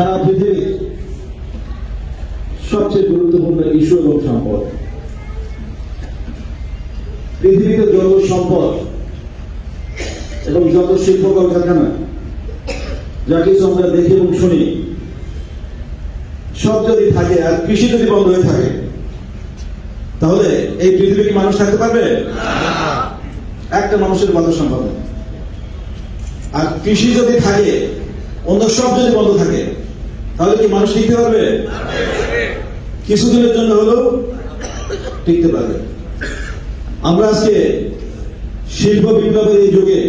সারা পৃথিবীর সবচেয়ে গুরুত্বপূর্ণ ইস্যু এবং সম্পদ। পৃথিবীতে যত সম্পদ এবং যত শিল্প কলকারখানা যা কিছু আমরা দেখি এবং শুনি, সব যদি থাকে আর কৃষি যদি বন্ধ হয়ে থাকে, তাহলে এই পৃথিবী কি মানুষ থাকতে পারবে? একটা মানুষের বাঁচা সম্ভব আর কৃষি যদি থাকে, অন্য সব যদি বন্ধ থাকে তাহলে কি মানুষ টিকতে পারবে? কিছুদিনের জন্য হলেও টিকতে পারবে। আমরা আজকে শিল্প বিপ্লবের এই যুগে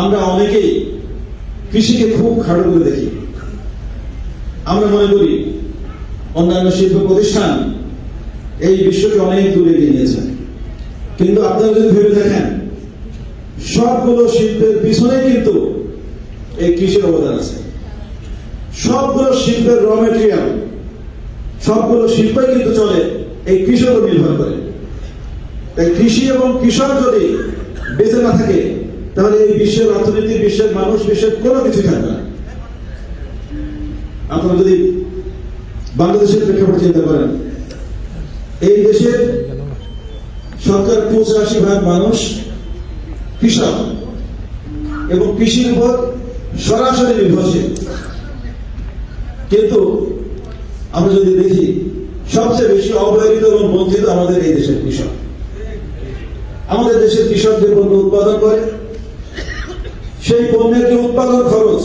আমরা অনেকেই কৃষিকে খুব খাটো করে দেখি। আমরা মনে করি অন্যান্য শিল্প প্রতিষ্ঠান এই বিশ্বকে অনেক দূরে এগিয়ে নিয়েছে। কিন্তু আপনারা যদি ভেবে দেখেন, সবগুলো শিল্পের পিছনে কিন্তু এই কৃষির অবদান আছে। সবগুলো শিল্পের র মেটেরিয়াল সবগুলো শিল্পই কিন্তু চলে এই উপর নির্ভর করে। তাই কৃষি এবং কৃষক যদি বেঁচে না থাকে, তাহলে এই বিশ্বের অর্থনীতি, বিশ্বের মানুষ, বিশ্বের কোনো কিছু থাকবে না। আপনারা যদি বাংলাদেশের প্রেক্ষাপটে চিন্তা করেন, এই দেশের সরকার পঁচাশি ভাগ মানুষ কৃষক এবং কৃষির উপর সরাসরি নির্ভরশীল। কিন্তু আমরা যদি দেখি, সবচেয়ে বেশি অবহেলিত এবং বঞ্চিত আমাদের এই দেশের কৃষক। আমাদের দেশের কৃষক যে পণ্য উৎপাদন করে, সেই পণ্যের যে উৎপাদন খরচ,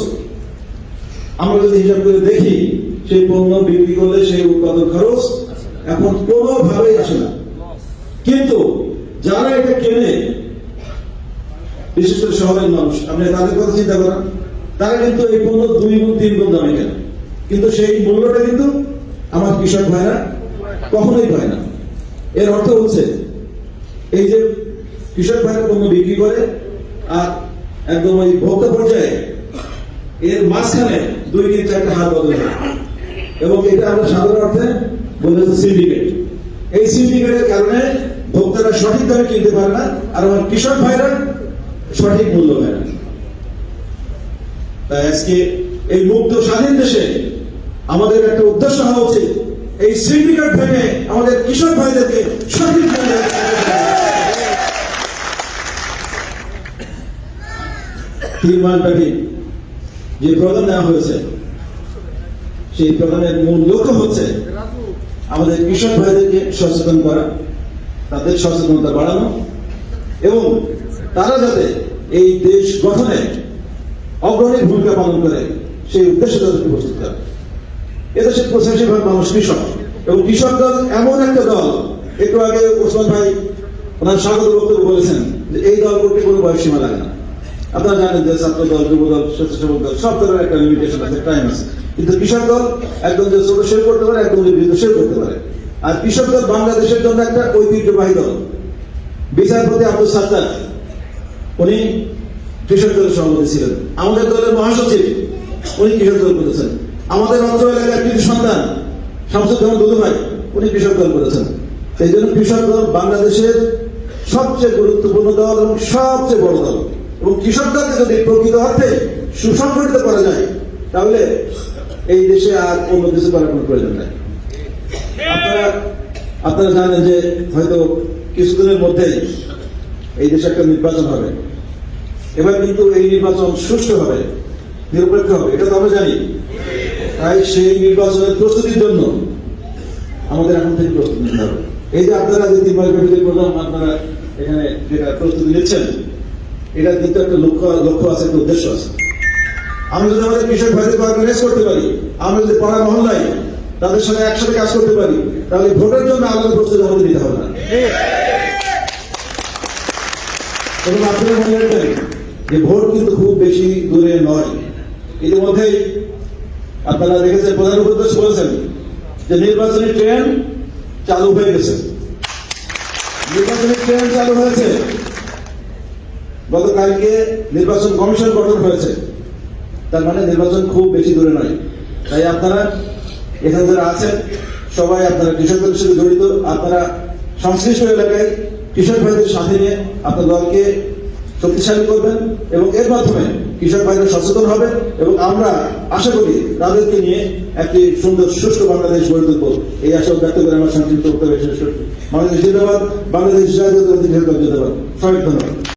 আমরা যদি হিসাব করে দেখি, সেই পণ্য বিক্রি করলে সেই উৎপাদন খরচ এখন কোনোভাবেই আসে না। কিন্তু যারা এটা কেনে, বিশেষ করে শহরের মানুষ আপনি তাদের কথা চিন্তা করেন তারা কিন্তু এই পণ্য দুই গুণ, তিন গুণ দামে কেনে। কিন্তু সেই মূল্যটা কিন্তু আমার কৃষক ভাইরা কখনোই পায় না। এর অর্থ হচ্ছে, এই যে কৃষক ভাইরা পণ্য বিক্রি করে আর একদম ওই ভোক্তা পর্যায়ে এর মাঝখানে দুই তিন চারটা হাত বদল হয় এবং এটা আমরা সাধারণ অর্থে বলে সিন্ডিকেট এই সিন্ডিকেটের কারণে ভোক্তারা সঠিক দামে কিনতে পারে না আর আমার কৃষক ভাইরা সঠিক মূল্য পায় না। তাই আজকে এই মুক্ত স্বাধীন দেশে আমাদের একটা উদ্দেশ্য হওয়া উচিত। এই সিন্ডিকেট ভেঙে আমাদের কৃষক ভাইদেরকে সঠিক তিন যে প্রোগ্রাম নেওয়া হয়েছে, সেই প্রোগ্রামের মূল লক্ষ্য হচ্ছে আমাদের কৃষক ভাইদেরকে সচেতন করা, তাদের সচেতনতা বাড়ানো, এবং তারা যাতে এই দেশ গঠনে অগ্রণী ভূমিকা পালন করে, সেই উদ্দেশ্যে তাদেরকে প্রস্তুত করে। এদেশের পঁচাশি ভাগ মানুষ কৃষক। এবং কৃষক দল এমন একটা দল, একটু আগে ওসমান ভাই ওনার স্বাগত বক্তব্য বলেছেন যে এই দল করতে কোনো বয়স সীমা লাগে না। আপনারা জানেন যে ছাত্র দল, যুব দল, স্বেচ্ছাসেবক দল, সব দলের একটা লিমিটেশন আছে টাইম আছে। কিন্তু কৃষক দল একদম যে ছোট শেয়ার করতে পারে, একদম যে বৃদ্ধ শেয়ার করতে পারে। আর কৃষক দল বাংলাদেশের জন্য একটা ঐতিহ্যবাহী দল। বিচারপতি আব্দুল সাত্তার উনি কৃষক দলের সভাপতি ছিলেন। আমাদের দলের মহাসচিব, উনি কৃষক দল করেছেন। আমাদের অত্র এলাকার কৃষি সন্তান শামসুজ্জামান দুদু ভাই, উনি কৃষক দল করেছেন। সেই জন্য কৃষক দল বাংলাদেশের সবচেয়ে গুরুত্বপূর্ণ দল এবং সবচেয়ে বড় দল। এবং কৃষক দলকে যদি প্রকৃত অর্থে সুসংগঠিত করা যায়, তাহলে এই দেশে আর অন্য কিছু করার কোনো প্রয়োজন নাই। আপনারা আপনারা জানেন যে হয়তো কিছুদিনের মধ্যেই এই দেশে একটা নির্বাচন হবে। এবার কিন্তু এই নির্বাচন সুষ্ঠু হবে, নিরপেক্ষ হবে, এটা তো আমরা জানি। তাই সেই নির্বাচনের প্রস্তুতির জন্য আমাদের এখন থেকে প্রস্তুতি নিতে হবে। এই যে আপনারা যে তিন মাস আপনারা এখানে যেটা প্রস্তুতি নিচ্ছেন, এটা কিন্তু একটা লক্ষ্য লক্ষ্য আছে, একটা উদ্দেশ্য আছে। আমরা যদি আমাদের কৃষক ভাইদের অর্গানাইজ করতে পারি, আমরা যদি পাড়া মহল্লায় তাদের সঙ্গে একসাথে কাজ করতে পারি, তাহলে ভোটের জন্য আলাদা প্রস্তুতি আমাদের নিতে হবে না। এবং আপনারা মনে রাখবেন যে ভোট কিন্তু খুব বেশি দূরে নয়। ইতিমধ্যেই আপনারা দেখেছেন, প্রধান উপদেশ বলেছেন যে নির্বাচনী ট্রেন চালু হয়ে গেছে। নির্বাচনী ট্রেন চালু হয়েছে। গতকালকে নির্বাচন কমিশন গঠন হয়েছে। তার মানে নির্বাচন খুব বেশি দূরে নয়। তাই আপনারা এখানে যারা আছেন, সবাই আপনারা কৃষকদের সাথে জড়িত। আপনারা সংশ্লিষ্ট এলাকায় কৃষক ভাইদের সাথে নিয়ে আপনার দলকে শক্তিশালী করবেন এবং এর মাধ্যমে কৃষক ভাইরা সচেতন হবে এবং আমরা আশা করি তাদেরকে নিয়ে একটি সুন্দর, সুষ্ঠু বাংলাদেশ গড়ে তুলব। এই আশা ব্যক্ত করে আমার সংক্ষিপ্ত বক্তব্য শেষ করছি। বাংলাদেশ জিন্দাবাদ, বাংলাদেশ জাতীয় জিন্দাবাদ। সবাই ধন্যবাদ।